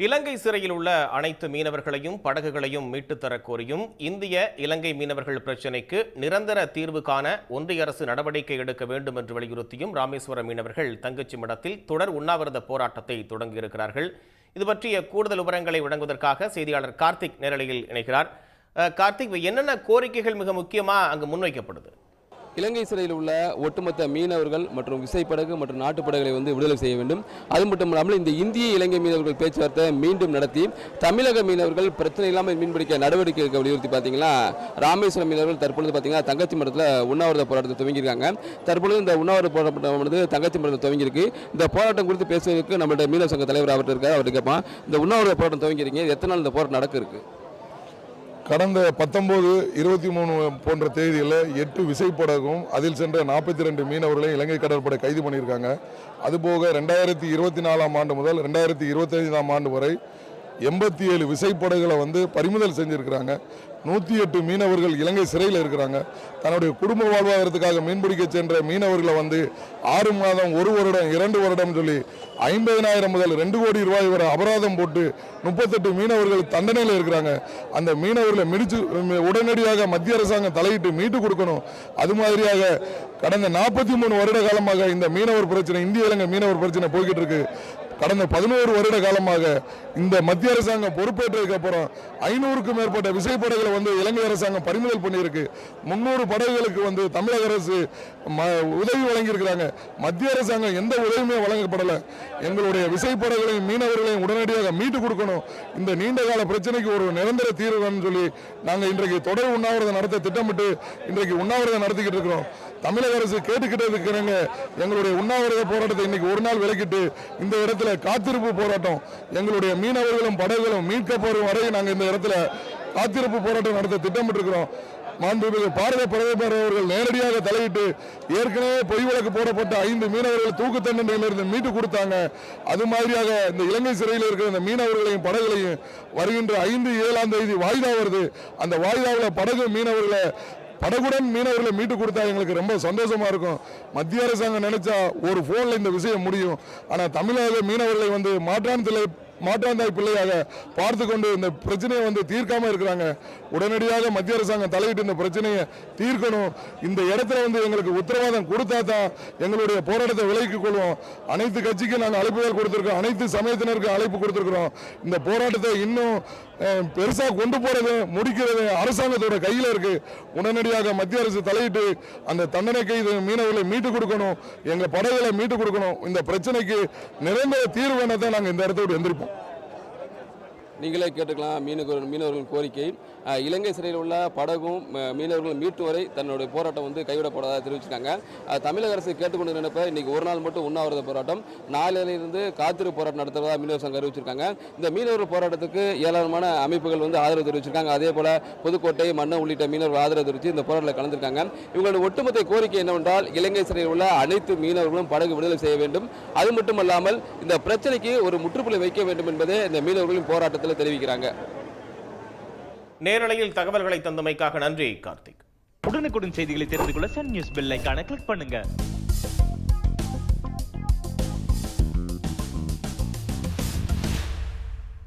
இலங்கை சிறையில் உள்ள அனைத்து மீனவர்களையும் படகுகளையும் மீட்டுத் தரக் கோரியும் இந்திய இலங்கை மீனவர்கள் பிரச்சினைக்கு நிரந்தர தீர்வு காண ஒன்றிய அரசு நடவடிக்கை எடுக்க வேண்டும் என்று வலியுறுத்தியும் ராமேஸ்வரம் மீனவர்கள் தங்கச்சி மடத்தில் தொடர் உண்ணாவிரத போராட்டத்தை தொடங்கியிருக்கிறார்கள். இது பற்றிய கூடுதல் விவரங்களை வழங்குவதற்காக செய்தியாளர் கார்த்திக் நேரலையில் இணைகிறார். கார்த்திக் என்னென்ன கோரிக்கைகள் மிக முக்கியமாக அங்கு முன்வைக்கப்படுது? இலங்கை சிறையில் உள்ள ஒட்டுமொத்த மீனவர்கள் மற்றும் விசைப்படகு மற்றும் நாட்டுப்படகுகளை வந்து விடுதலை செய்ய வேண்டும். அது மட்டும் இல்லாமல் இந்த இந்திய இலங்கை மீனவர்கள் பேச்சுவார்த்தை மீண்டும் நடத்தி தமிழக மீனவர்கள் பிரச்சனை இல்லாமல் மீன்பிடிக்க நடவடிக்கை எடுக்க வலியுறுத்தி பார்த்தீங்கன்னா ராமேஸ்வரம் மீனவர்கள் தற்பொழுது பார்த்தீங்கன்னா தங்கச்சி மடத்தில் உண்ணாவிரத போராட்டத்தை துவங்கியிருக்காங்க. தற்பொழுது இந்த உண்ணாவிரத போராட்டம் வந்து தங்கச்சி மரத்தில் துவங்கியிருக்கு. இந்த போராட்டம் குறித்து பேசுவதற்கு நம்மளுடைய மீனவ சங்க தலைவர் அவர் இருக்கார். அவர் கேட்பான் இந்த உண்ணாவிரத போராட்டம் துவங்கியிருக்கீங்க எத்தனை நாள் இந்த போராட்டம் நடக்க கடந்த பத்தொன்பது இருபத்தி மூணு போன்ற தேதியில் எட்டு விசைப்படகும் அதில் சென்ற நாற்பத்தி ரெண்டு மீனவர்களை இலங்கை கடற்படை கைது பண்ணியிருக்காங்க. அதுபோக ரெண்டாயிரத்தி இருபத்தி நாலாம் ஆண்டு முதல் ரெண்டாயிரத்தி இருபத்தைந்தாம் ஆண்டு வரை எண்பத்தி ஏழு விசைப்படகுகளை வந்து பறிமுதல் செஞ்சுருக்கிறாங்க. நூற்றி எட்டு மீனவர்கள் இலங்கை சிறையில் இருக்கிறாங்க. தன்னுடைய குடும்ப வாழ்வாதாரத்துக்காக மீன்பிடிக்க சென்ற மீனவர்களை வந்து ஆறு மாதம் ஒரு வருடம் இரண்டு வருடம் சொல்லி ஐம்பதினாயிரம் முதல் ரெண்டு கோடி ரூபாய் வரை அபராதம் போட்டு முப்பத்தெட்டு மீனவர்கள் தண்டனையில் இருக்கிறாங்க. அந்த மீனவர்களை மிடிச்சு உடனடியாக மத்திய அரசாங்கம் தலையிட்டு மீட்டு கொடுக்கணும். அது மாதிரியாக கடந்த நாற்பத்தி மூணு வருட காலமாக இந்த மீனவர் பிரச்சனை இந்திய இலங்கை மீனவர் பிரச்சனை போய்கிட்டு இருக்கு. கடந்த பதினோரு வருட காலமாக இந்த மத்திய அரசாங்கம் பொறுப்பேற்றதுக்கு அப்புறம் ஐநூறுக்கும் மேற்பட்ட விசைப்படைகளை வந்து இலங்கை அரசாங்கம் பறிமுதல் பண்ணியிருக்கு. முன்னூறு படகுகளுக்கு வந்து தமிழக அரசு ம- உதவி வழங்கியிருக்கிறாங்க. மத்திய அரசாங்கம் எந்த உதவியுமே வழங்கப்படலை. எங்களுடைய விசைப்படகுகளையும் மீனவர்களையும் உடனடியாக மீட்டு கொடுக்கணும். இந்த நீண்ட கால பிரச்சனைக்கு ஒரு நிரந்தர தீர்வுன்னு சொல்லி நாங்கள் இன்றைக்கு தொடர் உண்ணாவிரதம் நடத்த திட்டமிட்டு இன்றைக்கு உண்ணாவிரதம் நடத்திக்கிட்டு இருக்கிறோம். தமிழக அரசு கேட்டுக்கிட்டே இருக்கிறாங்க. எங்களுடைய உண்ணாவிரத போராட்டத்தை இன்னைக்கு ஒரு நாள் விலக்கிட்டு இந்த இடத்துல காத்திருப்பு போராட்டம் எங்களுடைய மீனவர்களும் படகுகளும் மீட்கப்படும் வரை நாங்கள் இந்த இடத்துல காத்திருப்பு போராட்டம் நடத்த திட்டமிட்டிருக்கிறோம். மாண்புமிகு பாரத பிரதமர் அவர்கள் நேரடியாக தலையிட்டு ஏற்கனவே பொய் வழக்கு போடப்பட்ட ஐந்து மீனவர்கள் தூக்கு தண்டனையிலிருந்து மீட்டு கொடுத்தாங்க. அது மாதிரியாக இந்த இலங்கை சிறையில் இருக்கிற இந்த மீனவர்களையும் படகுகளையும் வருகின்ற ஐந்து ஏழாம் தேதி வாய்தா வருது. அந்த வாய்தாவில் படகு மீனவர்களை படகுடன் மீனவர்களை மீட்டு கொடுத்தா எங்களுக்கு ரொம்ப சந்தோஷமா இருக்கும். மத்திய அரசாங்கம் நினைச்சா ஒரு போன்ல இந்த விஷயம் முடியும். ஆனா தமிழக மீனவர்களை வந்து மாற்றான் மாற்றாந்தாய் பிள்ளையாக பார்த்து கொண்டு இந்த பிரச்சனையை வந்து தீர்க்காம இருக்கிறாங்க. உடனடியாக மத்திய அரசாங்கம் தலையிட்டு இந்த பிரச்சனையை தீர்க்கணும். இந்த இடத்துல வந்து எங்களுக்கு உத்தரவாதம் கொடுத்தா தான் எங்களுடைய போராட்டத்தை விலக்கிக் கொள்வோம். அனைத்து கட்சிக்கும் நாங்கள் அழைப்புகள் கொடுத்துருக்கோம். அனைத்து சமயத்தினருக்கு அழைப்பு கொடுத்துருக்குறோம். இந்த போராட்டத்தை இன்னும் பெருசாக கொண்டு போறது முடிக்கிறது அரசாங்கத்தோட கையில் இருக்கு. உடனடியாக மத்திய அரசு தலையிட்டு அந்த தண்டனை கைது மீனவர்களை மீட்டு கொடுக்கணும். எங்கள் படகுகளை மீட்டு கொடுக்கணும். இந்த பிரச்சனைக்கு நிரந்தர தீர்வு தான் நாங்கள் இந்த இடத்த விட்டு எந்திரிப்போம். நீங்களே கேட்டுக்கலாம் மீனவர் மீனவர்களின் கோரிக்கை. இலங்கை சிறையில் உள்ள படகும் மீனவர்கள் மீட்டு வரை தன்னுடைய போராட்டம் வந்து கைவிடப்படாத தெரிவிச்சிருக்காங்க. தமிழக அரசு கேட்டுக்கொண்டு நினைப்ப இன்னைக்கு ஒரு நாள் மட்டும் உண்ணாவிரத போராட்டம். நாளிலிருந்து காத்திரு போராட்டம் நடத்துவதாக மீனவர் சங்கம் அறிவிச்சிருக்காங்க. இந்த மீனவர் போராட்டத்துக்கு ஏராளமான அமைப்புகள் வந்து ஆதரவு தெரிவிச்சிருக்காங்க. அதே போல புதுக்கோட்டை மன்ன உள்ளிட்ட மீனவர்கள் ஆதரவு தெரிவித்து இந்த போராட்டத்தில் கலந்திருக்காங்க. இவங்களோட ஒட்டுமொத்த கோரிக்கை என்னவென்றால் இலங்கை சிறையில் உள்ள அனைத்து மீனவர்களும் படகு விடுதலை செய்ய வேண்டும். அது மட்டுமல்லாமல் இந்த பிரச்சனைக்கு ஒரு முற்றுப்புள்ளி வைக்க வேண்டும் என்பதே இந்த மீனவர்களின் போராட்டத்தில் தெரிவிக்கிறாங்க. நேரலையில் தகவல்களை தந்தமைக்காக நன்றி கார்த்திக். உடனுக்குடன் செய்திகளை தெரிந்து கொள்ள சன் நியூஸ் பெல் ஐகானை கிளிக் பண்ணுங்க.